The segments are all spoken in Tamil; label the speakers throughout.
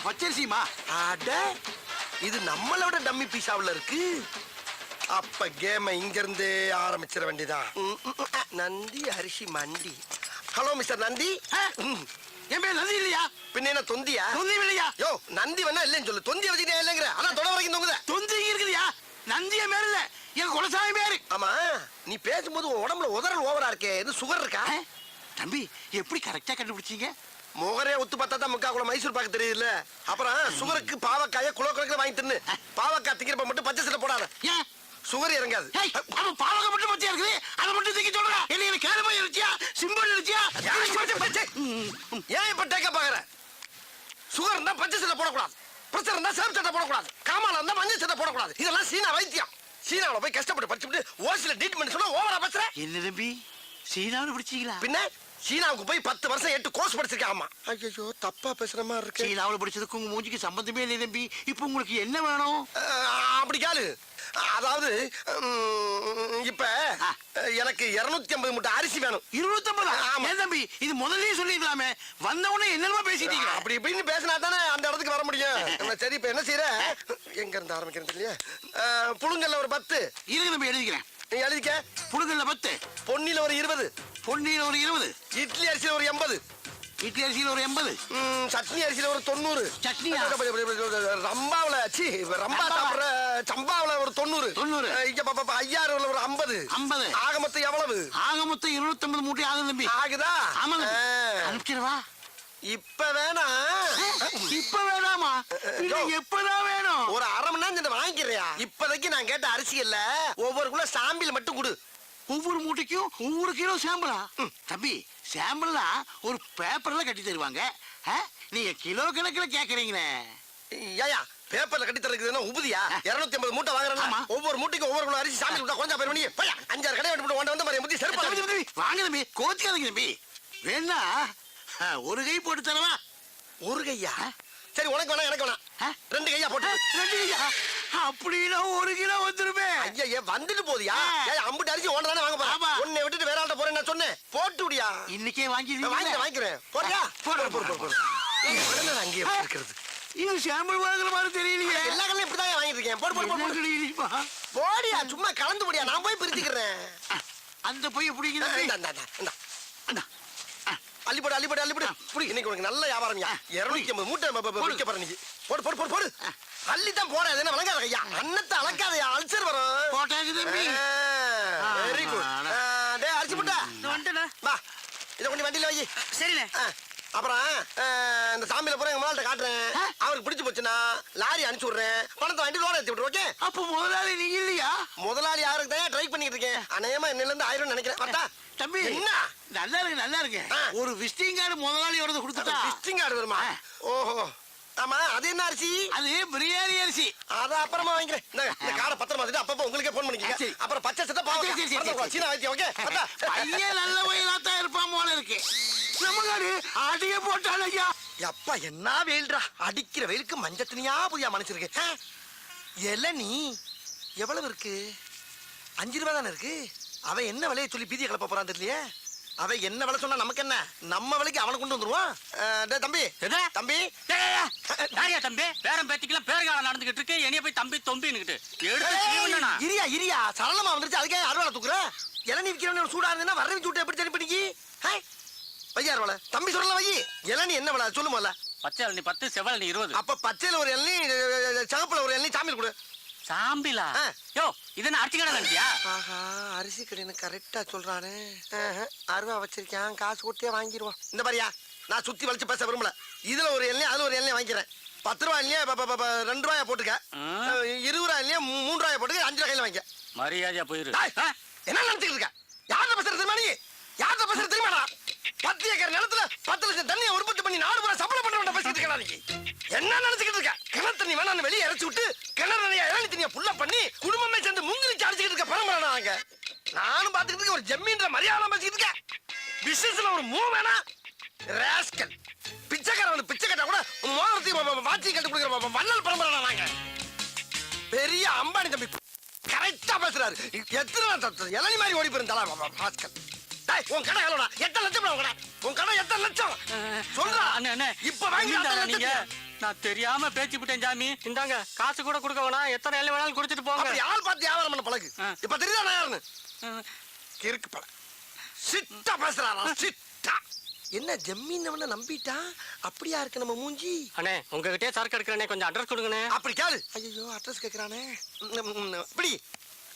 Speaker 1: அது பச்சரிசிமா
Speaker 2: அட இது நம்மளோட டம்மி பீஸாவுல இருக்கு. அப்ப கேம இங்க இருந்து ஆரம்பிச்சிட வேண்டியதான். நந்தி அரிசி மண்டி. Hello mister Nandi.
Speaker 1: என் பேர் நந்தி இல்லையா?
Speaker 2: பின்ன என்ன தொந்தியா?
Speaker 1: தொந்தி இல்லையா?
Speaker 2: யோ நந்தி வேணா இல்லைன்னு சொல்லு. தொந்தி வச்சுட்டே இல்லைங்கிற. அதான் தொட வரைக்கும் தொங்குத.
Speaker 1: தொந்தி இருக்குதுயா? நந்திய பேர் இல்ல. என் குலசாமி பேரு.
Speaker 2: ஆமா நீ பேசும்போது உன் உடம்புல உதறல் ஓவரா இருக்கே. இது சுகர் இருக்கா?
Speaker 1: தம்பி எப்படி கரெக்டா கண்டுபிடிச்சீங்க?
Speaker 2: முகரே ஒத்து பார்த்தா தான் முக்கா குளம் மைசூர் பாக்க தெரியுதுல்ல? அப்புறம் சுகருக்கு பாவக்காய குலோ கணக்கில் வாங்கி தின்னு. பாவக்காய் திங்கிறப்ப மட்டும் பச்சை சில போடாத. சுகர் இறங்காது.
Speaker 1: ஏய், அவன் பாவக மட்டும் பச்சையா இருக்குது? அதை மட்டும் தூக்கி சொல்றா என்ன கேரமா இருச்சியா சிம்பிள் இருச்சியா
Speaker 2: ஏன் இப்ப டேக்க பாக்குற சுகர் இருந்தா பச்சை சட்டை போடக்கூடாது. பிரஷர் இருந்தா சேம் சட்டை போடக்கூடாது. காமால இருந்தா மஞ்சள் சட்டை போடக்கூடாது. இதெல்லாம் சீனா வைத்தியம். சீனாவுல போய் கஷ்டப்பட்டு படிச்சுட்டு ஓசில ட்ரீட்மெண்ட் சொன்னா ஓவரா பேசுற.
Speaker 1: என்ன தம்பி? சீனாவில் பிடிச்சீங்களா
Speaker 2: பின்ன? சீனாவுக்கு போய் பத்து வருஷம் எட்டு கோர்ஸ் படிச்சிருக்கேன் ஆமா. ஐயோ தப்பா பேசுற மாதிரி இருக்கு.
Speaker 1: சீனாவில் படிச்சதுக்கு உங்க மூஞ்சிக்கு சம்பந்தமே இல்லை தம்பி. இப்போ உங்களுக்கு என்ன வேணும்?
Speaker 2: அப்படி கேளு. அதாவது இப்ப. எனக்கு இருநூத்தி ஐம்பது மூட்டை அரிசி வேணும். ஆமா.
Speaker 1: ஏன் தம்பி? இது முதல்லயே சொல்லிருக்கலாமே வந்த உடனே என்னமா பேசிட்டீங்க.
Speaker 2: அப்படி இப்படின்னு பேசினா தானே அந்த இடத்துக்கு வர முடியும். சரி இப்ப என்ன செய்யற எங்க இருந்து ஆரம்பிக்கிறது இல்லையா? புழுங்கல்ல ஒரு பத்து.
Speaker 1: இருங்க தம்பி எழுதிக்கிறேன்.
Speaker 2: நீ எழுதிக்க.
Speaker 1: புடுங்கல்ல பத்து.
Speaker 2: பொன்னில ஒரு இருபது.
Speaker 1: பொன்னியில் ஒரு இருபது.
Speaker 2: இட்லி அரிசியில ஒரு எண்பது.
Speaker 1: இட்லி அரிசியில் ஒரு எண்பது.
Speaker 2: சட்னி அரிசியில ஒரு தொண்ணூறு.
Speaker 1: சட்னியா?
Speaker 2: ரம்பாவுல சி ரம்பா? சாப்பிடுற சம்பாவுல ஒரு தொண்ணூறு.
Speaker 1: தொண்ணூறு.
Speaker 2: ஐயாறுல ஒரு ஐம்பது.
Speaker 1: ஐம்பது.
Speaker 2: ஆக மொத்தம் எவ்வளவு?
Speaker 1: ஆக மொத்தம் இருபத்தொன்பது மூட்டை ஆகுது தம்பி.
Speaker 2: ஆகுதா?
Speaker 1: ஆமாங்க
Speaker 2: அஹ்,
Speaker 1: அனுப்பிச்சிடவா
Speaker 2: இப்ப வேணா.
Speaker 1: இப்ப வேணாமா. எப்பதான் வேணும்?
Speaker 2: ஒரு அரை மணி நேரம் வாங்கிக்கிறியா இப்போதைக்கு நான் கேட்ட அரிசி இல்ல. ஒவ்வொரு குள்ள சாம்பிள் மட்டும் கொடு.
Speaker 1: ஒவ்வொரு மூட்டைக்கும் ஒவ்வொரு கிலோ சாம்பிளா தம்பி சாம்பிள்னா ஒரு பேப்பர்ல கட்டி தருவாங்க? நீங்க கிலோ கணக்குல கேக்குறீங்களே.
Speaker 2: ஏயா பேப்பர்ல கட்டி தரக்குதுன்னா உபதியா? இருநூத்தி ஐம்பது மூட்டை வாங்குறேன்
Speaker 1: ஆமா.
Speaker 2: ஒவ்வொரு மூட்டைக்கும் ஒவ்வொரு அரிசி சாம்பிள் விட்டா கொஞ்சம் பேர் பண்ணி பையா அஞ்சாறு கடை வெட்டி போட்டு வந்து மாதிரி முத்தி
Speaker 1: தம்பி, வாங்க தம்பி கோச்சுக்காதீங்க தம்பி. வேணா ஒரு கை போட்டு தரவா?
Speaker 2: ஒரு கையா? சரி உனக்கு வேணா எனக்கு வேணாம்? ரெண்டு கையா போட்டு.
Speaker 1: ரெண்டு கையா? அப்படின்னா ஒரு கிலோ வந்துருமே.
Speaker 2: ஐயா ஏன் வந்துட்டு போதியா. ஏய் அம்புட்டு அரிசி ஒன்று தானே வாங்க. போறேன் உன்னை விட்டுட்டு வேற ஆள்கிட்ட போறேன் நான் சொன்னேன். போட்டு விடியா
Speaker 1: இன்னைக்கே வாங்கிடுவீங்க
Speaker 2: வாங்கிக்கிறேன். வாங்கிக்கிறேன் போறியா போடு, போடு, போடு. நான் அங்கேயே இருக்கிறது
Speaker 1: இது சாம்பிள் வாங்குற மாதிரி தெரியலையே.
Speaker 2: எல்லா கடையும் இப்படிதான் வாங்கிட்டு இருக்கேன் போடு போடு போடு, போடு? போடியா சும்மா கலந்து போடியா? நான் போய் பிரிச்சுக்கிறேன்.
Speaker 1: அந்த பொய்ய பிடிக்குது தம்பி.
Speaker 2: இந்தா, இந்தா, இந்தா, இந்தா.
Speaker 1: அண்ணா, ஆ,
Speaker 2: அள்ளி போடு அள்ளி போடு போடு புடி இன்னைக்கு உனக்கு நல்ல வியாபாரம் இருநூத்தி ஐம்பது மூட்டை ப- ப-
Speaker 1: போடு.
Speaker 2: விற்க போற நீ போடு போடு போடு போடு. அள்ளி தான் அது என்ன வழங்காத ஐயா? அன்னத்தை அளக்காதயா அல்சர் வரும். வெரி குட் டேய் அரிசி போட்டா.
Speaker 3: வந்துட்டேண்ணா
Speaker 2: வா இதை கொண்டு வண்டியில வை.
Speaker 3: சரிண்ணே.
Speaker 2: அப்புறம் இந்த சாமியில பூரா எங்க முதல்ல காட்டுறேன். அவருக்கு பிடிச்சு போச்சுன்னா லாரி அனுப்பிச்சு விடுறேன். பணத்தை வாங்கிட்டு லோன் ஏத்தி விட்டுரு ஓகே
Speaker 1: அப்ப முதலாளி நீங்க இல்லையா?
Speaker 2: முதலாளி யாருக்கு தான் ட்ரை பண்ணிட்டு இருக்கேன். அநேகமா என்னில இருந்து ஆயிரம் நினைக்கிறேன். பார்த்தா
Speaker 1: தம்பி
Speaker 2: என்ன?
Speaker 1: நல்லா இருக்கு நல்லா இருக்கு. ஒரு விசிட்டிங் கார்டு முதலாளியோட கொடுத்துட்டா?
Speaker 2: விசிட்டிங் கார்டு வருமா. ஓஹோ. ஆமா அது என்ன அரிசி?
Speaker 1: அது பிரியாணி அரிசி.
Speaker 2: அத அப்புறமா வாங்கிக்கிறேன். இந்த கார்டை பத்திரமா வச்சுட்டு அப்பப்போ உங்களுக்கே ஃபோன் பண்ணிக்கங்க. அப்புறம் பச்சை சட்டை பாவம். சீனா வைத்தியம் ஓகே
Speaker 1: பையன் நல்ல வயலா தான் இருப்பான் போல இருக்கு. நம்ம காடு அடிய போட்டான் ஐயா.
Speaker 2: அப்பா என்ன வெயில்டா? அடிக்கிற வெயிலுக்கு மஞ்சள் துணியா புதியா மனுச்சிருக்கு இளநீ எவ்வளவு இருக்கு? அஞ்சு ரூபா தானே இருக்கு? அவன் என்ன விலையை சொல்லி பீதியை கிளப்ப போறான் தெரியலையே? அவன் என்ன விலை சொன்னா நமக்கு என்ன? நம்ம விலைக்கு அவனை கொண்டு வந்துருவான் தம்பி? தம்பி.
Speaker 3: யாரியா தம்பி? பேரம் பேத்திக்கெல்லாம் பேர்காலம் நடந்துகிட்டு இருக்கு. என்னைய போய் தம்பி.
Speaker 2: ஏய், இரியா இரியா. சரளமா வந்துருச்சு. அதுக்கே அறுவாலை தூக்குற? இளநீ விற்கிறவன சூடா இருந்ததுன்னா வரவி சூட்டை எப்படி சரி பண்ணிக்கி வையா அறுவாலை தம்பி சொல்லல வை. இளநீ என்ன விலை? சொல்லு முதல்ல
Speaker 3: பச்சை இளநீ பத்து செவல் இளநீ இருபது.
Speaker 2: அப்ப பச்சையில ஒரு இளநீ சிவப்புல ஒரு இளநீ சாமியில் கொடு.
Speaker 3: சாம்பிலா. யோ இது என்ன அரிசி கடை நினைச்சியா
Speaker 2: ஆஹா அரிசி கடைன்னு கரெக்டா சொல்றானே. ஆஹா, அருவா வச்சிருக்கான். காசு கொடுத்தே வாங்கிடுவான். இந்த மாதிரியா நான் சுத்தி வளைச்சு பேச விரும்பல. இதுல ஒரு எண்ணெய் அதுல ஒரு எண்ணெய் வாங்கிக்கிறேன். பத்து ரூபாய் இல்லையா ப- ப- ப- ரெண்டு ரூபாயா போட்டுக்க இருபது ரூபாய் இல்லையா மூணு ரூபாயா போட்டுக்க அஞ்சு ரூபாயில வாங்கிக்க.
Speaker 3: மரியாதையா போயிரு?
Speaker 2: என்ன நினைச்சுக்கிட்டு இருக்க? யார்கிட்ட பேசுறது தெரியுமா நீ? யார்கிட்ட பேசுறது தெரியுமாடா? பத்து ஏக்கர் நிலத்துல பத்து லட்சம் தண்ணியை உற்பத்தி பண்ணி நாடு பூரா சப்ளை பண்றவன் பேசிட்டு இருக்கா நீ என்ன நினைச்சுக்கிட்டு இருக்க? கிணறு தண்ணி வேணான்னு வெளியே இறச்சி விட்டு கிணறு நிறைய இளநி தண்ணியை புல்ல பண்ணி குடும்பமே சேர்ந்து முங்கிலிச்சு அடிச்சுக்கிட்டு இருக்க பரம்பரை நாங்க நானும் பாத்துக்கிறதுக்கு ஒரு ஜம்மீன்ற மரியாதை பேசிக்கிட்டு இருக்கேன். பிசினஸ்ல ஒரு மூ வேணா. ராஸ்கல் பிச்சைக்காரன் பிச்சை கட்டா கூட மோதிரத்தையும் வாட்சி கட்டு கொடுக்குற வள்ளல் பரம்பரை நாங்க பெரிய அம்பானி தம்பி கரெக்டா பேசுறாரு. எத்தனை இளநி மாதிரி ஓடி போயிருந்தாளா பாஸ்கர் உன் கடை எவ்வளோடா எத்தனை லட்சம் உன் கடை? உன் கடை எத்தனை லட்சம்? சொல்றா.
Speaker 3: அண்ணே.
Speaker 2: இப்ப வாங்கி
Speaker 3: நீங்க? நான் தெரியாம பேச்சு விட்டேன் சாமி. இந்தாங்க காசு கூட கொடுக்க வேணாம். எத்தனை எல்லாம் வேணாலும் குடிச்சிட்டு போங்க.
Speaker 2: ஆள் பார்த்து வியாபாரம் பண்ண பழகு. இப்ப தெரியுதா நான் யாருன்னு. கிறுக்கு பழ. சிட்டா பேசுறாரா? சிட்டா. என்ன ஜம்மீன் நம்பிட்டா? அப்படியா இருக்கு நம்ம மூஞ்சி?
Speaker 3: அண்ணே உங்ககிட்டயே சரக்கு எடுக்கிறேனே. கொஞ்சம் அட்ரஸ் கொடுங்கண்ணே.
Speaker 2: அப்படி கேளு. ஐயோ அட்ரஸ் ம், இப்படி.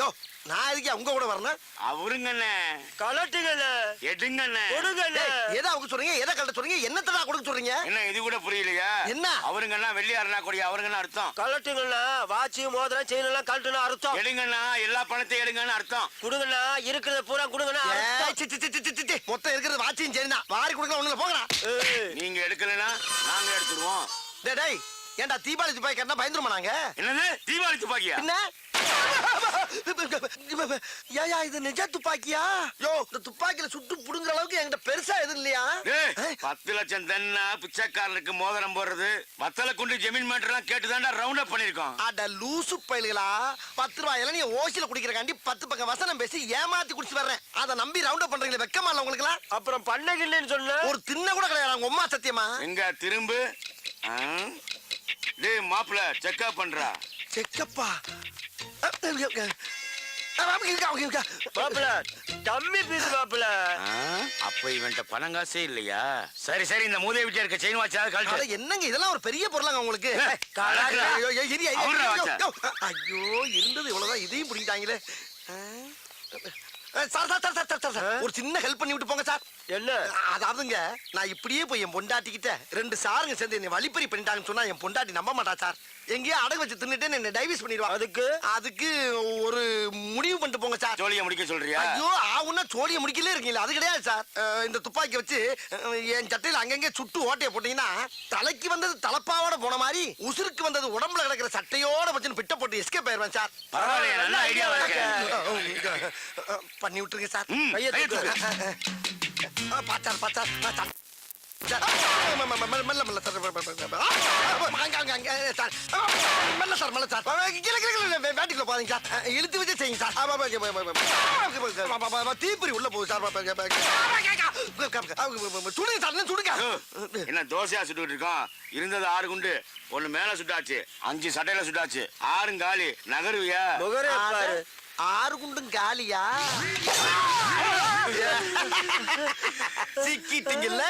Speaker 2: யோ நான் எதுக்கு உங்க கூட வரணும்
Speaker 4: அவருங்கண்ணே.
Speaker 2: கலட்டுங்கண்ண.
Speaker 4: எடுங்கண்ணே.
Speaker 2: எதை அவங்க சொல்றீங்க? எதை கலட்ட சொல்றீங்க? என்னத்தடா கொடுக்க சொல்றீங்க?
Speaker 4: என்ன இது கூட புரியலையா?
Speaker 2: என்ன?
Speaker 4: அவருங்கண்ணா வெள்ளியாருனா கொடி அவருங்கண்ணா அர்த்தம்.
Speaker 5: கலட்டுங்கண்ணா. வாட்சி மோதிரம் செயின் எல்லாம் அர்த்தம்.
Speaker 4: எடுங்கண்ணா எல்லா பணத்தையும் எடுங்கன்னு அர்த்தம்.
Speaker 5: கொடுங்கண்ணா. இருக்கிறத பூரா கொடுங்கண்ணா.
Speaker 2: மொத்தம் இருக்கிறது வாட்சியும் சரிதான் வாரி கொடுக்கலாம் ஒண்ணுல போங்கடா
Speaker 4: நீங்க எடுக்கலைன்னா நாங்க எடுத்துருவோம்
Speaker 2: டேய். ஏன்டா தீபாவளி துப்பாக்கி கட்டினா பயந்துருமா நாங்க?
Speaker 4: என்னது? தீபாவளி துப்பாக்கியா?
Speaker 2: என்ன ஏயா இது நிஜ துப்பாக்கியா? யோ இந்த துப்பாக்கியில சுட்டு புடுங்குற அளவுக்கு என்கிட்ட பெருசா எதுவும் இல்லையா?
Speaker 4: பத்து லட்சம் தென்னா பிச்சைக்காரனுக்கு மோதிரம் போடுறது. வத்தல குண்டு ஜமீன் மேட்டர்லாம் கேட்டுதான்டா ரவுண்ட் அப் பண்ணிருக்கோம்
Speaker 2: அட லூசு பயல்களா? பத்து ரூபாய் இளநிய ஓசில குடிக்கிறக்காண்டி பத்து பக்கம் வசனம் பேசி ஏமாத்தி குடிச்சு வர்றேன். அதை நம்பி ரவுண்ட் அப் பண்றீங்களே வெக்கமா இல்ல உங்களுக்குலாம்
Speaker 5: அப்புறம் பண்ணகில்லைன்னு சொன்ன
Speaker 2: ஒரு தின்ன கூட கிடையாது உங்க அம்மா சத்தியமா?
Speaker 4: எங்க திரும்பு? ஆ? டேய் மாப்பிள செக்அப் பண்றா.
Speaker 2: செக்கப்பா
Speaker 5: மாப்பிள தம்பி பீஸ் மாப்பிள?
Speaker 4: அப்ப இவன்ட்ட பணம் காசே இல்லையா? சரி சரி இந்த மூதேவி வீட்டுல இருக்க செயின் வாட்சாவது
Speaker 2: அட,
Speaker 4: கழட்டு.
Speaker 2: என்னங்க இதெல்லாம் ஒரு பெரிய பொருளாங்க உங்களுக்கு. ஐயோ, இருந்தது இவ்வளவுதான் இதையும் பிடிக்கிட்டாங்களே சார் சார், சார் சார் ஒரு சின்ன ஹெல்ப் பண்ணி விட்டு போங்க சார்.
Speaker 5: என்ன?
Speaker 2: அதாவதுங்க நான் இப்படியே போய் என் பொண்டாட்டிக்கிட்ட ரெண்டு சாருங்க சேர்ந்து என்னை வழிப்பறி பண்ணிட்டாங்கன்னு சொன்னா என் பொண்டாட்டி நம்ப மாட்டா சார். எங்கேயோ அடகு வச்சு தின்னுட்டு என்ன டைவர்ஸ் பண்ணிடுவா.
Speaker 5: அதுக்கு?
Speaker 2: அதுக்கு ஒரு முடிவு பண்ணிட்டு போங்க சார்.
Speaker 4: ஜோலியை முடிக்க சொல்றியா?
Speaker 2: ஐயோ ஆவுன்னா சோழிய முடிக்கலே இருக்கீங்களா அது கிடையாது சார். இந்த துப்பாக்கி வச்சு என் சட்டையில அங்கங்க சுட்டு ஓட்டைய போட்டீங்கன்னா தலைக்கு வந்தது தலப்பாவோட போன மாதிரி உசுருக்கு வந்தது உடம்புல கிடக்கிற சட்டையோட வச்சுன்னு பிட்ட போட்டு எஸ்கேப் ஆயிருவேன் சார்.
Speaker 4: பரவாயில்லையே நல்ல
Speaker 2: அஹ், பண்ணி விட்டுருங்க சார். பாத்தார் பாத்தார் சார், மெல்ல, சார். மெல்ல, சார், மெல்ல, சார். கீழே, கீழே, கீழே, வே- வேட்டிக்குள்ள சார். அஹ், இழுத்து வச்சு செய்யுங்க, சார். தீப்பொறி உள்ள போகுது, சார். சுடுங்க, சார், சுடுங்க.
Speaker 4: என்ன தோசையா சுட்டுக்கிட்டு இருக்கோம் இருந்தது ஆறு குண்டு ஒண்ணு மேல சுட்டாச்சு அஞ்சு சட்டையில சுட்டாச்சு ஆறும் காலி நகருவியா
Speaker 5: முகரே பாரு
Speaker 2: ஆறு குண்டும் காலியா? சிக்கிட்டீங்கல்ல?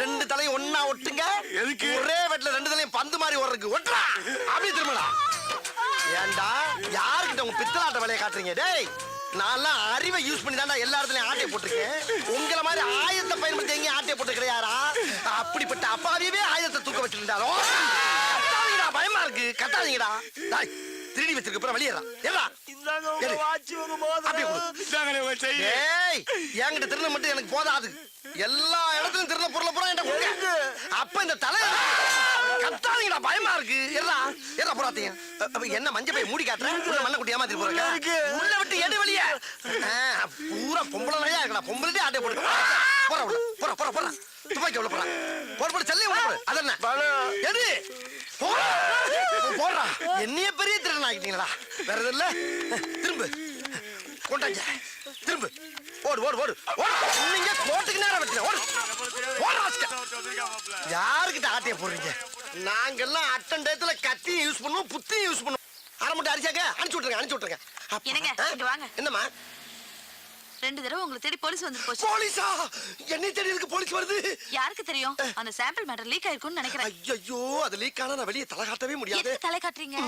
Speaker 2: ரெண்டு தலையும் ஒண்ணா ஒட்டுங்க.
Speaker 4: எதுக்கு?
Speaker 2: ஒரே வெட்ல ரெண்டு தலையும் பந்து மாதிரி ஓடுறதுக்கு. ஒட்டுறா. அப்படி திரும்பலாம் ஏன்டா யாருக்கிட்ட உங்க பித்தலாட்ட வேலையை காட்டுறீங்க? டேய் நான்லாம் அறிவை யூஸ் பண்ணி தான்டா எல்லா இடத்துலயும் ஆட்டையை போட்டிருக்கேன். உங்கள மாதிரி ஆயுதத்தை பயன்படுத்தி எங்கேயும் ஆட்டையை போட்டு கிடையாரா அப்படிப்பட்ட அப்பாவியவே ஆயுதத்தை தூக்க வச்சிருந்தாரோ பயமா இருக்கு. கத்தாதீங்கடா. திருடி வச்சிருக்க அப்புறம் வெளியேறா எல்லாம்
Speaker 5: இந்தாங்க உங்க. வாட்சி உங்க
Speaker 2: அப்படியே
Speaker 5: மோதிரம்
Speaker 2: கொடு. டேய் என்கிட்ட திருட மட்டும் எனக்கு போதாது. எல்லா இடத்துலயும் திருட பொருளை பூரா என்கிட்ட கொடுங்க. அப்ப இந்த தலை கத்தாதீங்கடா பயமா இருக்கு. எறா எறா போறாதீங்க அப்ப என்ன மஞ்ச பைய மூடி காட்டுறேன் உள்ள மண்ணை குட்டி ஏமாத்தி போறேன். உள்ள விட்டு எடு வெளியே. ஆ, பூரா பொம்பளை நிறையா இருக்கடா. பொம்பளை ஆட்டை போடு. போற உள்ள போற போற போற. துப்பாக்கி உள்ள போற. போட போட செல்லையும் உள்ள அதென்ன போடா. போடுறா. என்னைய பெரிய திருடன் ஆகிட்டீங்களா வேற எதுவும் இல்ல? திரும்ப. கொண்டாங்க திரும்ப. ஓடு ஓடு ஓடு. ஓடு. நீங்க கோட்டுக்கு நேரம் வச்சுங்க ஓடு. யாருக்கிட்ட ஆட்டைய போடுறீங்க? நாங்கெல்லாம் அட்டன் டயத்துல கத்தியும் யூஸ் பண்ணுவோம் புத்தியும் யூஸ் பண்ணுவோம். அரை மட்டும் அடிச்சாங்க அனுப்பிச்சு விட்டுருங்க அனுப்பிச்சு விட்டுருங்க. என்னம்மா?
Speaker 6: ரெண்டு தடவை உங்களை தேடி போலீஸ் வந்து போச்சு.
Speaker 2: போலீஸா? என்னை தேடி இருக்கு போலீஸ் வருது?
Speaker 6: யாருக்கு தெரியும்? அந்த சாம்பிள் மேட்டர் லீக் ஆயிருக்கும்னு நினைக்கிறேன்.
Speaker 2: ஐயோ அது லீக் ஆனா நான் வெளியே தலை காட்டவே முடியாது.
Speaker 6: தலை காட்டுறீங்க?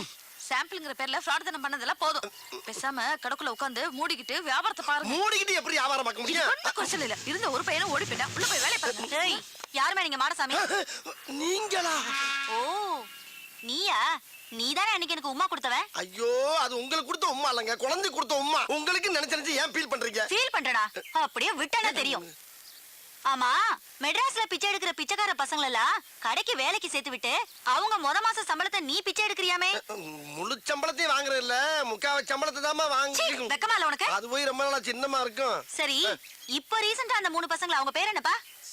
Speaker 6: சாம்பிள்ங்கிற பேர்ல ஃப்ராட் தானம் பண்ணதெல்லாம் போதும். பேசாம கடக்குள்ள உட்காந்து மூடிக்கிட்டு வியாபாரத்தை பாருங்க.
Speaker 2: மூடிக்கிட்டு எப்படி வியாபாரம் பார்க்க முடியும்?
Speaker 6: ஒண்ணும் கொஸ்டின் இல்ல. இருந்த ஒரு பையனும் ஓடி போயிட்டா உள்ள போய் வேலையை பாருங்க. யாருமே நீங்க மாடசாமி?
Speaker 2: நீங்களா?
Speaker 6: ஓ நீயா? நீதானே அன்னைக்கு எனக்கு உமா கொடுத்தவன்
Speaker 2: ஐயோ அது உங்களுக்கு கொடுத்த உம்மா இல்லைங்க. குழந்தை கொடுத்த உம்மா. உங்களுக்கு நினைச்சு நினைச்சு ஏன் ஃபீல் பண்றீங்க?
Speaker 6: ஃபீல் பண்றடா. அப்படியே விட்டானே தெரியும். ஆமா மெட்ராஸ்ல பிச்சை எடுக்கிற பிச்சைக்கார பசங்கள எல்லாம் கடைக்கு வேலைக்கு சேர்த்து விட்டு அவங்க முத மாச சம்பளத்தை நீ பிச்சை எடுக்கிறியாமே?
Speaker 2: முழு சம்பளத்தையும் வாங்குறது இல்ல. முக்காவ சம்பளத்தை தாமா வாங்கி
Speaker 6: வெக்கமா இல்ல உனக்கு?
Speaker 2: அது போய் ரொம்ப நாளா சின்னமா இருக்கும்.
Speaker 6: சரி இப்போ ரீசெண்டா அந்த மூணு பசங்கள அவங்க பேர் என்னப்பா?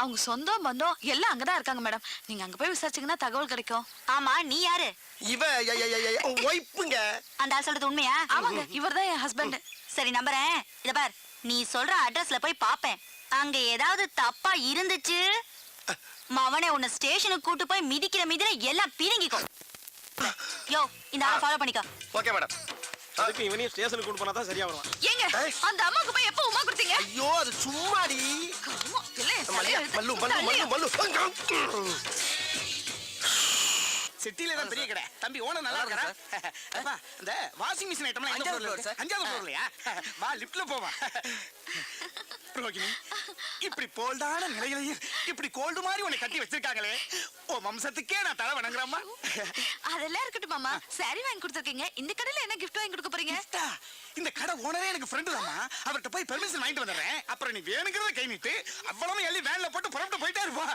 Speaker 7: அவங்க சொந்தம் பந்தம் எல்லாம் அங்கதான் இருக்காங்க மேடம் நீங்க அங்க போய் விசாரிச்சீங்கன்னா தகவல் கிடைக்கும்.
Speaker 6: ஆமா நீ யாரு?
Speaker 2: இவ ஒய்ப்புங்க
Speaker 6: அந்த ஆள் சொல்றது உண்மையா?
Speaker 7: ஆமாங்க இவர்தான் என் ஹஸ்பண்ட்
Speaker 6: சரி நம்புறேன். இத பார் நீ சொல்ற அட்ரஸ்ல போய் பாப்பேன். அங்க ஏதாவது தப்பா இருந்துச்சு? மவனே உன்னை ஸ்டேஷனுக்கு கூட்டு போய் மிதிக்கிற மிதில எல்லாம் பிரிங்கிக்கோ யோ இந்த ஆளை ஃபாலோ பண்ணிக்கோ.
Speaker 2: ஓகே மேடம்
Speaker 5: அதுக்கு இவனையும் ஸ்டேஷனுக்கு கொண்டு போனா தான் சரியா வருவான்.
Speaker 7: ஏங்க. அந்த அம்மாவுக்கு போய் எப்போ உமா கொடுத்தீங்க?
Speaker 2: ஐயோ அது சும்மாடி. மல்லு மல்லு மல்லு
Speaker 7: தள்ளியா?
Speaker 2: மல்லு.
Speaker 8: சிட்டில தான் பெரிய கடை. தம்பி ஓனர் நல்லா இருக்கா அப்பா இந்த வாஷிங் மிஷின் ஐட்டம்லாம் எந்த ஃப்ளோர்ல இருக்கு? அஞ்சாவது ஃப்ளோர்லயா வா லிஃப்ட்ல போவா. ரோகிணி இப்படி போல்டான நிலையிலையும் இப்படி கோல்டு மாதிரி உன்னை கட்டி வச்சிருக்காங்களே. ஓ வம்சத்துக்கே நான் தலை வணங்குறேம்மா.
Speaker 7: அதெல்லாம் இருக்கட்டும் மாமா. சாரி வாங்கி கொடுத்துருக்கீங்க. இந்த கடையில என்ன gift வாங்கி கொடுக்க போறீங்க?
Speaker 8: கிஃப்டா? இந்த கடை ஓனரே எனக்கு ஃப்ரெண்டு தாம்மா. அவர்கிட்ட போய் பெர்மிஷன் வாங்கிட்டு வந்துடுறேன். அப்புறம் நீ வேணுங்கிறத கை நீட்டு. அவ்வளவு எள்ளி வேன்ல போட்டு புறப்பட்டு போயிட்டே இருப்பா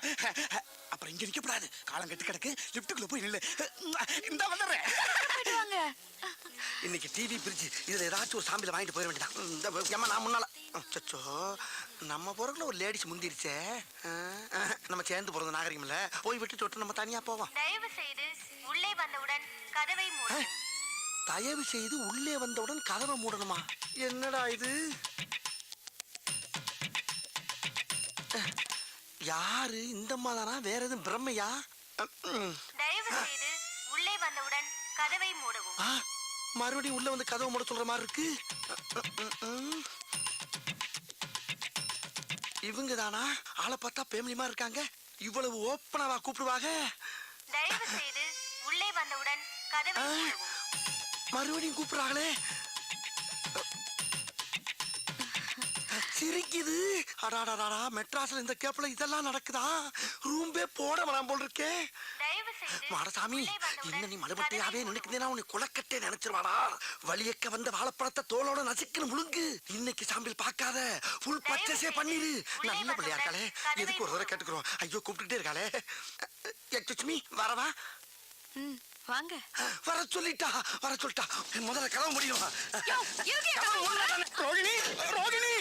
Speaker 8: அப்புறம் இங்க நிக்கப்படாது காலம் கெட்டு கிடக்கு. லிஃப்ட்டுக்குள்ள போய் நில்லு. இந்த வந்துடுறேன்
Speaker 2: இன்னைக்கு டிவி பிரிட்ஜ் இதுல ஏதாச்சும் ஒரு சாம்பியில் வாங்கிட்டு போயிட வேண்டியதான் இந்த ஏம்மா நான் முன்னால. அச்சோ நம்ம போறதுல ஒரு லேடிஸ் முந்திருச்சே நம்ம சேர்ந்து போறது நாகரிகம் இல்ல போய் விட்டு தொட்டு நம்ம தனியா போவோம்.
Speaker 6: தயவு செய்து உள்ளே வந்தவுடன் கதவை மூடு.
Speaker 2: தயவு செய்து உள்ளே வந்தவுடன் கதவை மூடணுமா? என்னடா இது? யாரு? இந்த தானா வேற எதுவும் பிரம்மையா.
Speaker 6: தயவு செய்து உள்ளே வந்தவுடன் கதவை மூடவும்.
Speaker 2: மறுபடியும் உள்ள வந்து கதவை மூட சொல்ற மாதிரி இருக்கு. இவங்க தானா ஆளை பார்த்தா பேமிலிமா இருக்காங்க. இவ்வளவு ஓப்பனாவா கூப்பிடுவாங்க?
Speaker 6: தயவு செய்து உள்ளே வந்தவுடன் கதவை
Speaker 2: மறுபடியும் கூப்பிடுறாங்களே. சிரிக்குது. அடாடாடா மெட்ராஸ்ல இந்த கேப்ல இதெல்லாம் நடக்குதா? ரூம்பே போட வேணாம் போல் இருக்கே
Speaker 6: தயவு செய்து
Speaker 2: மாடசாமி இன்னும் நீ மடுபட்டையாவே நினைக்கிறேன் உன்னை குளக்கட்டே நினைச்சிருவாடா. வலியக்க வந்த வாழைப்பழத்தை தோலோட நசுக்குன்னு முழுங்கு. இன்னைக்கு சாம்பிள் பார்க்காத. ஃபுல் பச்சஸே பண்ணிரு. நல்ல பிள்ளையா இருக்காளே எதுக்கு ஒரு தடவை கேட்டுக்கிறோம்? ஐயோ கூப்பிட்டுட்டே இருக்காளே. எக்ஸ்கூஸ் மீ வரவா?
Speaker 7: ம், வாங்க.
Speaker 2: வர சொல்லிட்டா வர சொல்லிட்டா. முதல்ல கதவு முடியும்?
Speaker 8: ரோகிணி ரோகிணி.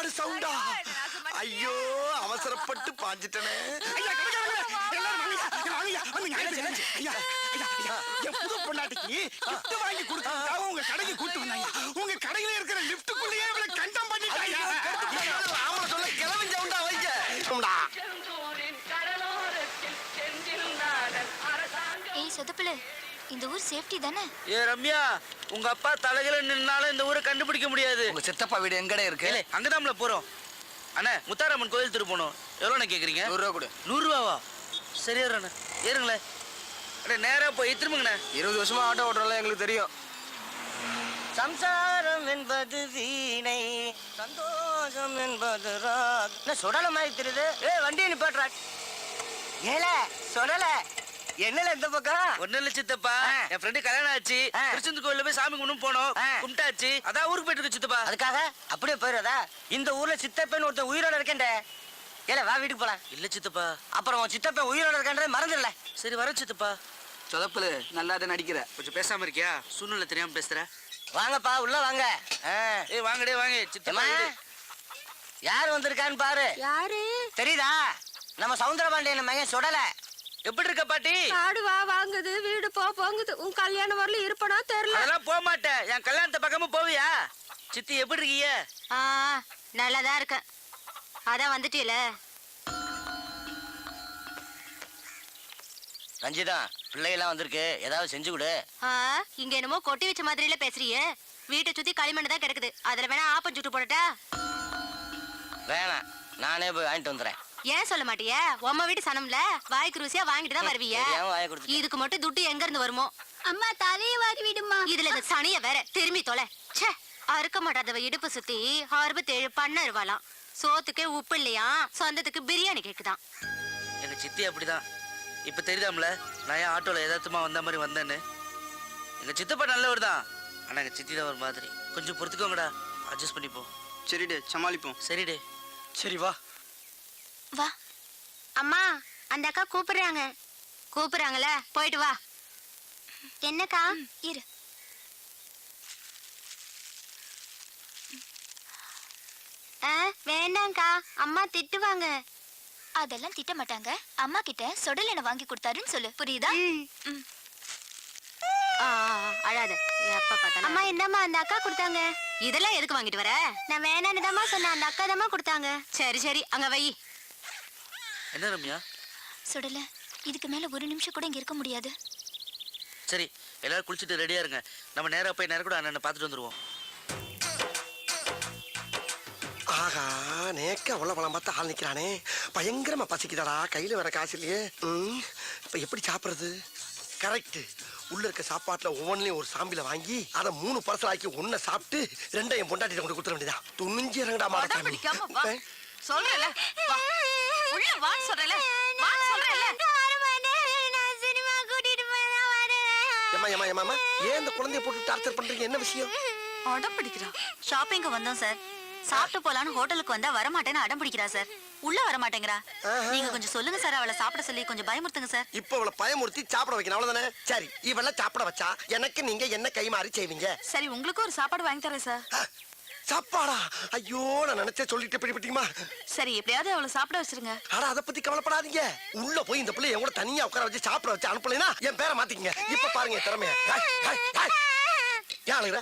Speaker 2: இருக்காடு சவுண்டா? ஐயோ அவசரப்பட்டு பாஞ்சிட்டனே.
Speaker 8: பொண்டாட்டிக்கு gift வாங்கி கொடுக்கறதுக்காக உங்க கடைக்கு கூட்டு வந்தாங்க உங்க கடையில இருக்கிற லிப்டுக்குள்ளேயே இவளை கண்டம் பண்ணிட்டாங்க
Speaker 2: ஆம்பளை சொல்ல கிளம்பி சவுண்டா உம்டா.
Speaker 6: ஏய் சொதப்புல. இந்த ஊர் சேஃப்டி தானே?
Speaker 9: ஏ ரம்யா உங்க அப்பா தலையில நின்னாலும் இந்த ஊரை கண்டுபிடிக்க முடியாது.
Speaker 10: உங்க சித்தப்பா வீடு எங்கடே இருக்கு?
Speaker 9: ஏலே, அங்கதான்ல போறோம். அண்ணா முத்தாரம்மன் கோயில் திரு போனோம் எவ்வளோண்ணே கேக்குறீங்க?
Speaker 10: நூறு ரூபா கொடு.
Speaker 9: நூறு ரூபாவா சரி ஏறுண்ணே ஏறுங்களேன் அண்ணே நேரா போய் திரும்புங்கண்ணே.
Speaker 10: இருபது வருஷமா ஆட்டோ ஓட்டுறோம்ல எங்களுக்கு தெரியும். சம்சாரம் என்பது வீணை சந்தோஷம் என்பது ராக். என்ன சுடல மாதிரி தெரியுது. ஏ வண்டியை நிப்பாட்றா ஏல சுடல. என்னல இந்த பக்கம்?
Speaker 9: ஒண்ணு இல்ல சித்தப்பா. என் ஃப்ரெண்டு கல்யாணம் ஆச்சு. திருச்செந்தூர் கோயில்ல போய் சாமி கும்பிட்டு போனோம். கும்பிட்டாச்சு. அதான் ஊருக்கு போயிட்டு இருக்கு சித்தப்பா.
Speaker 10: அதுக்காக? அப்படியே போயிடுறதா? இந்த ஊர்ல சித்தப்பன் ஒருத்தன் உயிரோட இருக்கேன்டே. ஏல வா வீட்டுக்கு போலாம்.
Speaker 9: இல்ல சித்தப்பா.
Speaker 10: அப்புறம் உன் சித்தப்பன் உயிரோட இருக்கேன்றதை மறந்துடல.
Speaker 9: சரி வர சித்தப்பா.
Speaker 10: சொதப்புல நல்லா நடிக்கிற
Speaker 9: கொஞ்சம் பேசாம இருக்கியா? சூழ்நிலை தெரியாம பேசுற
Speaker 10: வாங்கப்பா உள்ள வாங்க. ஆ.
Speaker 9: ஏய் வாங்கடே வாங்க. சித்தப்பா.
Speaker 11: யார் வந்திருக்கான்னு பாரு.
Speaker 12: யாரு?
Speaker 11: தெரியுதா? நம்ம சவுந்தரபாண்டியன் மகன் சுடல. எப்படி இருக்க பாட்டி?
Speaker 12: ஆடு வா வாங்குது வீடு போ போங்குது. உன் கல்யாணம் வரல இருப்பனா தெரியல.
Speaker 11: அதெல்லாம் போக மாட்டேன். என் கல்யாணத்து பக்கமும் போவியா? சித்தி எப்படி இருக்கீங்க
Speaker 6: ஆ நல்லாதான் இருக்கேன். அதான் வந்துட்டீல
Speaker 11: ரஞ்சிதா பிள்ளைகள்லாம் வந்திருக்கு. ஏதாவது செஞ்சு கொடு.
Speaker 6: ஆ இங்க என்னமோ கொட்டி வச்ச மாதிரில பேசுறியே. வீட்டை சுத்தி களிமண் தான் கிடக்குது. அதுல வேணா ஆப்பம் சுட்டு போடட்டா?
Speaker 11: வேணாம். நானே போய் வாங்கிட்டு வந்துடுறேன்
Speaker 6: ஏன் சொல்ல மாட்டியே? உம்ம வீட்டு சனம்ல வாய்க்கு ருசியா வாங்கிட்டு தான் வருவிய. இதுக்கு மட்டும் துட்டு எங்க இருந்து வருமோ? அம்மா தலைய வாரி விடுமா இதுல இந்த சனிய வேற திரும்பி தொலை. ச்சே அறுக்க மாட்டாதவ இடுப்பு சுத்தி அறுபத்தேழு பண்ண இருவாளாம் சோத்துக்கே உப்பு இல்லையா? சொந்தத்துக்கு பிரியாணி கேக்குதான்.
Speaker 9: எங்க சித்தி அப்படிதான். இப்ப தெரியுதாம்ல நான் ஏன் ஆட்டோல எதார்த்தமா வந்த மாதிரி வந்தேன்னு? எங்க சித்தப்பா நல்லவர் தான். ஆனா எங்க சித்தி தான் ஒரு மாதிரி. கொஞ்சம் பொறுத்துக்கோங்கடா. அட்ஜஸ்ட் பண்ணிப்போம்.
Speaker 5: சரிடே சமாளிப்போம்.
Speaker 9: சரிடே.
Speaker 2: சரி வா.
Speaker 6: வா. அம்மா அந்த அக்கா கூப்பிடுறாங்க. கூப்பிடுறாங்கல்ல போயிட்டு வா. என்னக்கா? இரு. வேண்டாம்க்கா. அம்மா திட்டுவாங்க.
Speaker 12: அதெல்லாம் திட்ட மாட்டாங்க. அம்மா கிட்ட சொடல் என்ன வாங்கி கொடுத்தாருன்னு சொல்லு. புரியுதா?
Speaker 6: அழாத. அம்மா என்னம்மா அந்த அக்கா கொடுத்தாங்க? இதெல்லாம் எதுக்கு வாங்கிட்டு வர? நான் வேணான்னு தாம்மா சொன்னேன். அந்த அக்கா தாம்மா கொடுத்தாங்க. சரி சரி. அங்க வை.
Speaker 9: என்ன ரம்யா?
Speaker 12: சுடல இதுக்கு மேல ஒரு நிமிஷம் கூட இங்க இருக்க முடியாது.
Speaker 9: சரி எல்லாரும் குளிச்சுட்டு ரெடியா இருங்க. நம்ம நேரா போய் நேரம் கூட அண்ணனை பார்த்துட்டு வந்துருவோம்.
Speaker 2: ஆகா நேக்க உள்ள பழம் பார்த்து ஆள் நிக்கிறானே. பயங்கரமா பசிக்குதாடா கையில வர காசு இல்லையே. ம், இப்ப எப்படி சாப்பிடுறது? கரெக்ட் உள்ள இருக்க சாப்பாட்டுல ஒவ்வொன்றையும் ஒரு சாம்பில வாங்கி அதை மூணு பர்சல் ஆக்கி ஒன்ன சாப்பிட்டு ரெண்டையும் பொண்டாட்டி கொண்டு கொடுத்துட வேண்டியதா துணிஞ்சு இறங்கடா மாடசாமி.
Speaker 7: பிடிக்காம வா. சொல்றல வா. உள்ள வான்னு சொல்றல வான்னு சொல்றல
Speaker 6: சினிமா கூட்டிட்டு போய் வரேன்.
Speaker 2: ஏமா ஏமா ஏமா ஏன் இந்த குழந்தைய போட்டு டார்ச்சர் பண்றீங்க? என்ன விஷயம்?
Speaker 7: அடம் பிடிக்கிறா.
Speaker 6: ஷாப்பிங்க்கு வந்தோம் சார் சாப்பிட்டு போலான்னு ஹோட்டலுக்கு வந்தா வர மாட்டேன்னு அடம் பிடிக்கிறா சார் உள்ள வர மாட்டேங்கிறா. நீங்க கொஞ்சம் சொல்லுங்க சார் அவளை சாப்பிட சொல்லி கொஞ்சம் பயமுறுத்துங்க சார்
Speaker 2: இப்ப இவளை பயமுறுத்தி சாப்பிட வைக்கணும். அவ்வளவுதானே? சரி இவள சாப்பிட வச்சா எனக்கு நீங்க என்ன கை மாறி செய்வீங்க?
Speaker 7: சரி உங்களுக்கு ஒரு சாப்பாடு வாங்கி தரேன் சார்
Speaker 2: சாப்பாடா? ஐயோ நான் நினைச்சே சொல்லிட்டு பிடிப்பட்டீங்களா
Speaker 7: சரி எப்படியாவது அவளை சாப்பிட வச்சிருங்க.
Speaker 2: ஆனா அதை பத்தி கவலைப்படாதீங்க. உள்ள போய் இந்த பிள்ளை என் தனியா உட்கார வச்சு சாப்பிட வச்சு அனுப்பலைன்னா என் பேரை மாத்திக்கங்க. இப்ப பாருங்க திறமைய. ஏன் அழுகுற?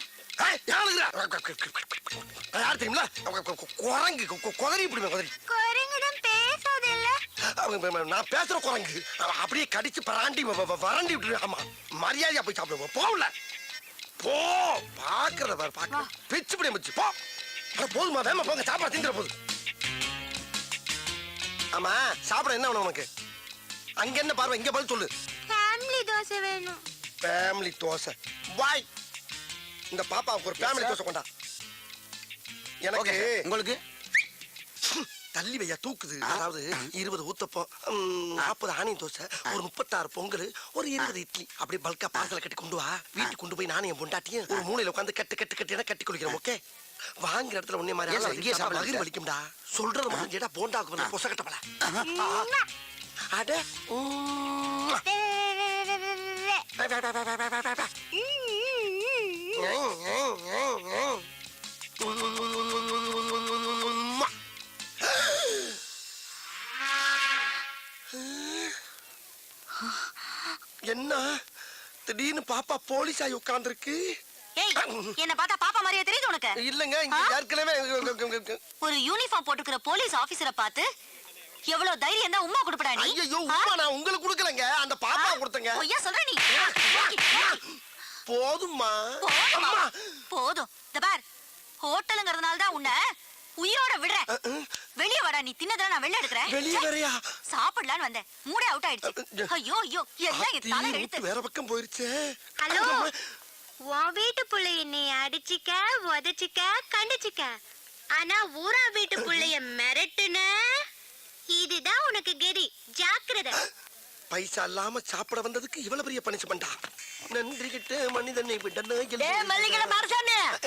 Speaker 2: யார் தெரியுங்களா குரங்கு குதறி இப்படி குதறி. நான் பேசுற குரங்கு. அப்படியே கடிச்சு பராண்டி வ- வ- வறண்டி விட்டு ஆமா மரியாதையா போய் சாப்பிடுவோம். போகல போ பாக்குறத பாரு பாக்க பிச்சு பிடி மிச்சு போ. போதுமா வேமா போங்க சாப்பாடு திங்கிற போது. ஆமா சாப்பிட என்ன வேணும் உனக்கு? அங்க என்ன பார்வை? இங்க பதில் சொல்லு.
Speaker 6: ஃபேமிலி தோசை வேணும்.
Speaker 2: ஃபேமிலி தோசை. பாய் இந்த பாப்பாவுக்கு ஒரு ஃபேமிலி தோசை கொண்டா. எனக்கு
Speaker 8: உங்களுக்கு?
Speaker 2: தள்ளி வையா தூக்குது. அதாவது இருபது ஊத்தப்பம் ம், நாற்பது ஆனியன் தோசை ஒரு முப்பத்தாறு பொங்கல் ஒரு இருபது இட்லி. அப்படியே பல்கா பார்சல கட்டி கொண்டு வா. வீட்டுக்கு கொண்டு போய் நானும் என் பொண்டாட்டியும் ஒரு மூலையில உட்காந்து கட்டு கட்டு கட்டி கட்டி குளிக்கிறோம் ஓகே வாங்குற இடத்துல உன்னே மாதிரி மகிழ். வலிக்கும்டா சொல்றது மட்டும் கேட்டா போண்டாக்கு வந்து பொச கட்டப்பல அட என்ன திடீர்னு பாப்பா போலீஸ் ஆகி உட்கார்ந்துருக்கு.
Speaker 6: என்ன பார்த்தா பாப்பா மாதிரியே தெரியுது உனக்கு.
Speaker 2: இல்லங்க? ஏற்கனவே
Speaker 6: ஒரு யூனிஃபார்ம் போட்டுக்கிற போலீஸ் ஆபீசரை பார்த்து எவ்வளவு தைரியம் தான் உமா கொடுப்படா நீ?
Speaker 2: ஐயோ? உமா நான் உங்களுக்கு கொடுக்கலங்க. அந்த பாப்பா கொடுத்தங்க.
Speaker 6: பொய்யா சொல்ற நீ?
Speaker 2: போதும்மா.
Speaker 6: போதுமா? இந்த பார் ஹோட்டலுங்கிறதுனால தான் உன்னை உயிரோட விடுறேன். வெளிய வாடா நீ தின்னதெல்லாம் நான் வெளில எடுக்கிறேன்.
Speaker 2: வெளிய வரையா?
Speaker 6: சாப்பிடலான்னு வந்தேன். மூடே அவுட் ஆயிடுச்சு. ஐயோ ஐயோ எல்லாம் என் தலை எழுத்து
Speaker 2: வேற பக்கம் போயிருச்சே.
Speaker 6: ஹலோ? உன் வீட்டு புள்ளைய நீ அடிச்சுக்க உதச்சிக்க கண்டிச்சுக்க. ஆனா ஊரா வீட்டு புள்ளைய மிரட்டுன? இதுதான் உனக்கு கெதி. ஜாக்கிரதை.
Speaker 2: பைசா இல்லாம சாப்பிட வந்ததுக்கு இவ்வளவு பெரிய பனிஷ்மெண்டா நன்றி கிட்ட மனிதனை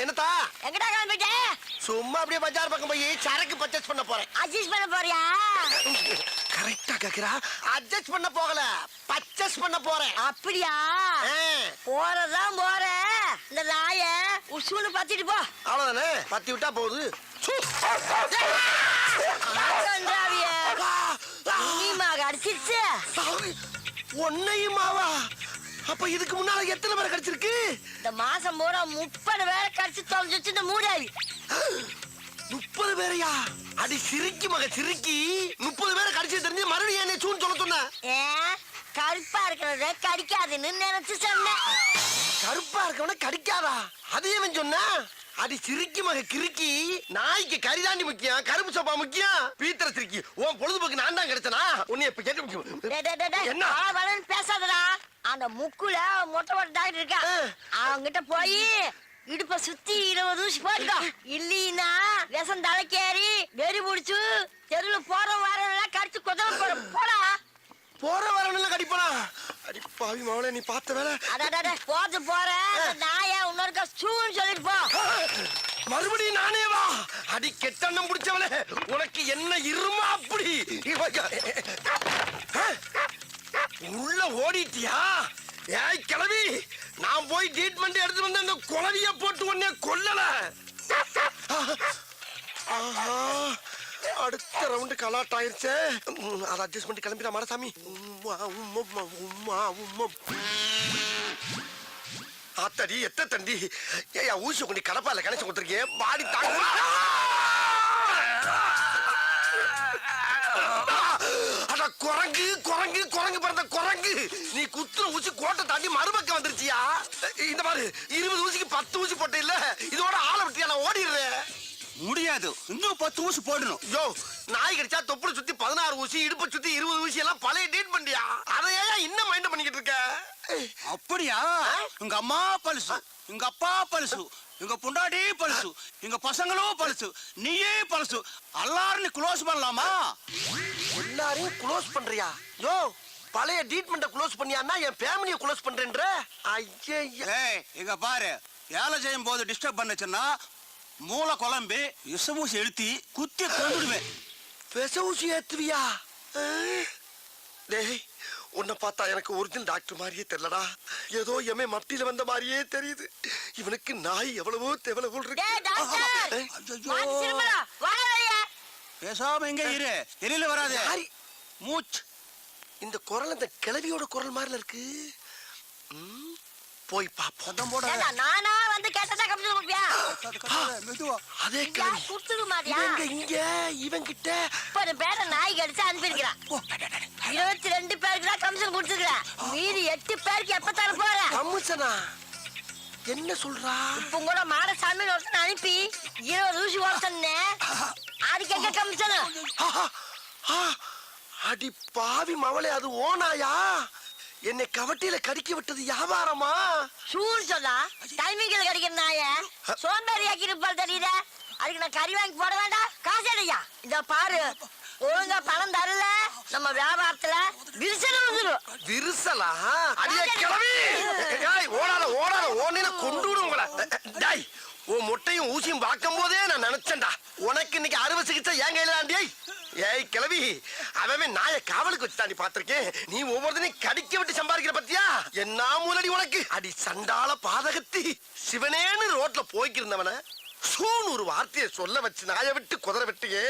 Speaker 2: என்னத்தா?
Speaker 6: எங்கடா கிளம்பிட்ட?
Speaker 2: சும்மா அப்படியே பஜார் பக்கம் போய் சரக்கு பர்ச்சேஸ் பண்ண போறேன்.
Speaker 6: அட்ஜஸ்ட் பண்ண போறியா?
Speaker 2: கரெக்டா கேக்குறா. அட்ஜஸ்ட் பண்ண போகல. பர்ச்சேஸ் பண்ண போறேன்.
Speaker 6: அப்படியா? போறதான் போற இந்த நாய உசுன்னு பத்திட்டு போ.
Speaker 2: அவ்வளவுதானே? பத்தி விட்டா போகுது. அடிச்சிருச்சு. ஒன்னையும் மாவா அப்ப இதுக்கு முன்னால எத்தனை பேரை கிடைச்சிருக்கு?
Speaker 11: இந்த மாசம் பூரா முப்பது பேரை கிடைச்சி தொலைஞ்சிச்சு இந்த மூடாவி
Speaker 2: முப்பது பேரையா? அடி சிரிக்கு மக சிரிக்கி.
Speaker 11: ஏ கருப்பா இருக்கிறத கடிக்காதுன்னு நினைச்சு சொன்னேன்.
Speaker 2: கருப்பா இருக்கவன கடிக்காதா? அதே அவன் சொன்ன? அடி சிரிக்கி மக கிறுக்கி. நாய்க்கு கரிதாண்டி முக்கியம் கருப்பு சோப்பா முக்கியம். பீத்தர சிரிக்கி. உன் பொழுதுபோக்கு நான் தான் கிடைச்சனா உன்னை இப்ப கேட்க முக்கியம். என்ன?
Speaker 11: பேசாதடா. அந்த முக்குல மொட்டை மொட்டை டாக்டர் இருக்கா. அவங்கிட்ட போய் இடுப்ப சுத்தி இருபது ஊசி போட்டுக்கோ. இல்லீனா விஷம் தலைக்கேறி வெறி புடிச்சு தெருவுல போற வாரம் கடிச்சு குதல போற போடா.
Speaker 2: போற வரணும் கடிப்பனா? அடி பாவி மவளே நீ பார்த்த வேலை?
Speaker 11: அடாடா போது போற. நாய இன்னொருக்கா சூன்னு சொல்லிட்டு போ.
Speaker 2: மறுபடியும் நானே வா. அடி கெட்டண்ணம் பிடிச்சவனே உனக்கு என்ன இருமா அப்படி? உள்ள ஓடிட்டியா? ஏய் கிளவி நான் போய் ட்ரீட்மெண்ட் எடுத்து வந்து அந்த குளவிய போட்டு உடனே கொல்லல. ஆஹா. அடுத்த ரவுண்டு கலாட் ஆயிருச்சே. அதை அட்ஜஸ்ட் பண்ணி கிளம்பிடா மாடசாமி. உம்மா, உம்மா, உம்மா, உம்மா. ஆத்தடி எத்த தண்டி. ஏயா ஊசி கொண்டு கடப்பால கணேசன் கொடுத்துருக்கேன் பாடி தாங்க அட குரங்கு குரங்கு குரங்கு பிறந்த குரங்கு. நீ குத்துற ஊசி கோட்டை தாண்டி மறுபக்கம் வந்துருச்சியா? இந்த மாதிரி இருபது ஊசிக்கு பத்து ஊசி போட்ட இல்ல இதோட ஆளை விட்டியா நான் ஓடிடுறேன்.
Speaker 8: முடியாது. இன்னும் பத்து ஊசி போடணும்.
Speaker 2: யோ நாய் கடிச்சா தொப்புளை சுத்தி பதினாறு ஊசி இடுப்பை சுத்தி இருபது ஊசி எல்லாம் பழைய டேட் பண்ணியா? அதை ஏன் இன்னும் மைண்ட் பண்ணிக்கிட்டு இருக்க?
Speaker 8: அப்படியா? உங்க அம்மா பழுசு உங்க அப்பா பழுசு உங்க பொண்டாட்டி பழுசு எங்க பசங்களும் பழுசு நீயே பழுசு. எல்லாரும் க்ளோஸ் பண்ணலாமா?
Speaker 2: எல்லாரையும் க்ளோஸ் பண்றியா? யோ பழைய ட்ரீட்மெண்ட்டை க்ளோஸ் பண்ணியான்னா என் ஃபேமிலியை க்ளோஸ் பண்றேன்ற? ஐயே
Speaker 8: ஏய் இங்க பாரு. வேலை செய்யும் போது டிஸ்டர்ப் பண்ணுச்சுன்னா மூளை குழம்பி விஷமூசி எழுத்தி குத்தி கொண்டுடுவேன்
Speaker 2: விச ஊசி ஏத்துவியா? டேய் உன்னை பார்த்தா எனக்கு ஒரிஜினல் டாக்டர் மாதிரியே தெரியலடா. ஏதோ எமே மட்டியில வந்த மாதிரியே தெரியுது. இவனுக்கு நாய் எவ்வளவோ தெவல போல் இருக்கு.
Speaker 8: பேசாம எங்க இரு. வெளியில வராது? மூச்சு.
Speaker 2: இந்த குரல் இந்த கிளவியோட குரல் மாதிரில இருக்கு. ம், போய் பாப்போம்.
Speaker 8: சத்தம் போட.
Speaker 11: ஏண்டா, நானா வந்து கேட்டதா கமிச்சு கொடுப்பியா
Speaker 8: மெதுவா.
Speaker 2: அதே
Speaker 11: குடுத்துக்க மாட்டியா
Speaker 2: இவங்க இங்க இவன் கிட்ட
Speaker 11: முப்பது பேரை நாய் கடிச்சு அனுப்பியிருக்கிறான் இருபத்தி ரெண்டு பேருக்கு தான் கமிஷன் கொடுத்துருக்கிறேன் மீதி எட்டு பேருக்கு எப்ப தர போற?
Speaker 2: கம்முசனா என்ன சொல்றா?
Speaker 11: இப்ப கூட மாடசாமி ஒருத்தன் அனுப்பி இருபது ஊசி ஓடுத்தன்னு அதுக்கு எங்க கமிஷன்.
Speaker 2: ஆஹா, ஆ, அடி பாவி மவளே அது ஓனாயா? என்னை கவட்டியில கடிக்க விட்டது வியாபாரமா?
Speaker 11: சூன்னு சொன்னா டைமிங்ல கிடைக்கிற நாய? சோம்பேறி ஆக்கி இருப்பாள் தெரியுத? அதுக்கு நான் கறி வாங்கி போட வேண்டாம். காசு அடையா இத பாரு. ஒழுங்கா பணம் தரல. நம்ம வியாபாரத்துல விரிசல் வந்துடும்
Speaker 2: விரிசலா? அடியே கிளவி ஓடாத ஓடாத. ஓடின கொண்டு விடும் உங்களை. உன் முட்டையும் ஊசியும் பார்க்கும் போதே நான் நினைச்சேன்டா. உனக்கு இன்னைக்கு அறுவை சிகிச்சை ஏன் கையில தாண்டியை ஏய் கிளவி அவன் நாய காவலுக்கு வச்சு தாண்டி பார்த்திருக்கேன். நீ ஒவ்வொருத்தனையும் கடிக்க விட்டு சம்பாதிக்கிற பத்தியா? என்ன மூலடி உனக்கு? அடி சண்டால பாதகத்தி. சிவனேன்னு ரோட்ல போய்க்கிருந்தவன சூன் ஒரு வார்த்தையை சொல்ல வச்சு நாயை விட்டு குதிரை விட்டியே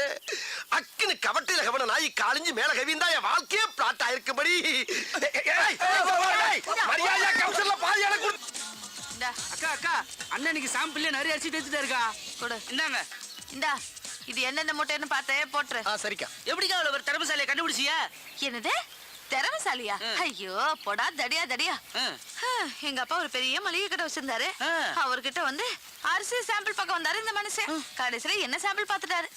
Speaker 2: அக்குன்னு கவட்டையில கவன நாய் காலிஞ்சு மேல கவிந்தா என் வாழ்க்கையே பிளாட் ஆயிருக்கும்படி. மரியாதையா பாதி எனக்கு
Speaker 7: இந்தா.
Speaker 9: அக்கா அக்கா அண்ணனுக்கு சாம்பிள்ல நிறைய அரிசி தேச்சுட்டே இருக்கா.
Speaker 7: கொடு.
Speaker 9: இந்தாங்க.
Speaker 7: இந்தா இது என்னென்ன முட்டைன்னு பார்த்தே போட்டுரு.
Speaker 2: சரிக்கா.
Speaker 9: எப்படிக்கா அவ்வளவு ஒரு திறமசாலியை கண்டுபிடிச்சியா?
Speaker 7: என்னது? திறமசாலியா
Speaker 9: ஆ.
Speaker 7: ஐயோ போடா தடியா தடியா.
Speaker 9: ஆ.
Speaker 7: எங்க அப்பா ஒரு பெரிய மளிகை கடை வச்சிருந்தாரு.
Speaker 9: ஆ.
Speaker 7: அவர்கிட்ட வந்து அரிசி சாம்பிள் பார்க்க வந்தாரு இந்த மனுஷன். கடைசியில என்ன சாம்பிள் பார்த்துட்டாரு?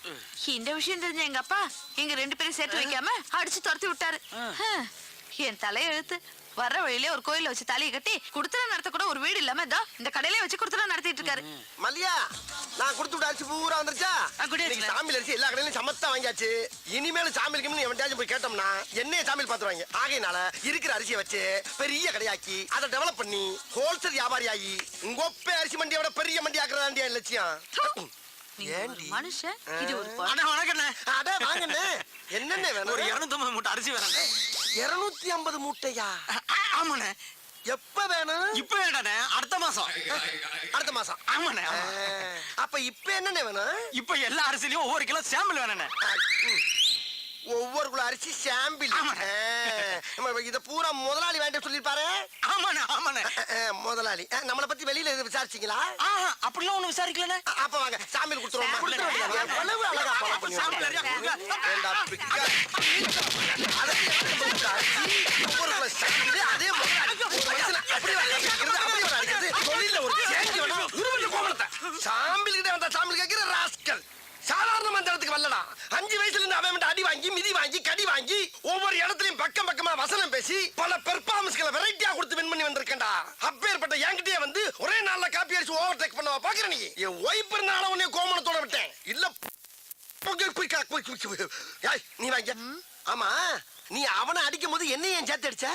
Speaker 7: இந்த விஷயம் தெரிஞ்ச எங்க அப்பா எங்க ரெண்டு பேரும் சேர்த்து வைக்காம அடிச்சு துரத்தி விட்டாரு. என் தலையெழுத்து வர்ற வழியிலே ஒரு கோயில வச்சு தலையை கட்டி குடுத்தன நடத்த கூட ஒரு வீடு இல்லாம இதோ இந்த கடையிலே வச்சு குடுத்தன நடத்திட்டு இருக்காரு.
Speaker 2: மல்லியா நான் கொடுத்து விட்ட அரிசி பூரா வந்துருச்சா. இன்னைக்கு சாமியில் அரிசி எல்லா கடையிலும் சமத்தா வாங்கியாச்சு. இனிமேல் சாமியில் கிமின்னு எவன்டாச்சும் போய் கேட்டோம்னா என்னைய சாமியில் பார்த்துருவாங்க ஆகையினால இருக்கிற அரிசியை வச்சு பெரிய கடையாக்கி அதை டெவலப் பண்ணி ஹோல்சேல் வியாபாரி ஆகி உங்க ஒப்பே அரிசி மண்டியை விட பெரிய மண்டி ஆக்குறதாண்டியா லட்சியம்?
Speaker 7: மனுஷன். இது ஒரு
Speaker 8: அண்ணா வணக்கண்ணே.
Speaker 2: அட வாங்கண்ணே. என்னண்ணே
Speaker 8: ஒரு இருநூத்தம்பது மூட்டை அரிசி வேணும்
Speaker 2: இருநூத்தி ஐம்பது மூட்டையா?
Speaker 8: ஆமாண்ணே.
Speaker 2: எப்ப வேணும்?
Speaker 8: இப்ப வேண்டாண்ணே அடுத்த மாசம்.
Speaker 2: அடுத்த மாசம்.
Speaker 8: ஆமாண்ணே.
Speaker 2: அப்ப இப்ப என்னண்ணே வேணும்?
Speaker 8: இப்ப எல்லா அரிசிலையும் ஒவ்வொரு கிலோ சாம்பிள் வேணுண்ணே.
Speaker 2: ஒவ்வொரு குள்ள அரிசி சாம்பிள். இத பூரா முதலாளி வேண்டாம் சொல்லிருப்பாரு
Speaker 8: ஆமாண்ணே ஆமாண்ணே.
Speaker 2: முதலாளி. நம்மளை பத்தி வெளியில எதுவும் விசாரிச்சீங்களா?
Speaker 8: அப்படிலாம் ஒண்ணு விசாரிக்கலண்ணே.
Speaker 2: அப்ப வாங்க கொடுத்துருவோம்.
Speaker 8: சாம்பிள்
Speaker 2: பிக்கா. அதை. சாம்பிள் கிட்ட வந்தா சாம்பிள் கேட்கிற ராஸ்கல். சாதாரண மந்திரத்துக்கு வரலடா. அஞ்சு வயசுல இருந்து அவன் அடி வாங்கி மிதி வாங்கி கடி வாங்கி ஒவ்வொரு இடத்துலயும் பக்கம் பக்கமா வசனம் பேசி பல பெர்ஃபார்மன்ஸ்களை வெரைட்டியா கொடுத்து வின் பண்ணி வந்திருக்கேன்டா. அப்பேற்பட்ட என்கிட்டயே வந்து ஒரே நாள்ல காப்பி அடிச்சு ஓவர் டேக் பண்ணவா பாக்குற நீ? என் ஒய்ஃப் இருந்தால உன்னை கோமணத்தோட விட்டேன். இல்ல நீ வாங்க. ஆமா நீ அவனை அடிக்கும் போது என்ன ஏன் சேர்த்து அடிச்ச?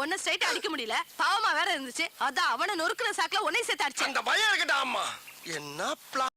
Speaker 7: ஒன்னும் ஸ்ட்ரைட் அடிக்க முடியல. பாவமா வேற இருந்துச்சு. அதான் அவனை நொறுக்குற சாக்குல உன்னை சேர்த்து அடிச்சேன்.
Speaker 2: அந்த பயம் இருக்கட்டா அம்மா என்ன பிளான்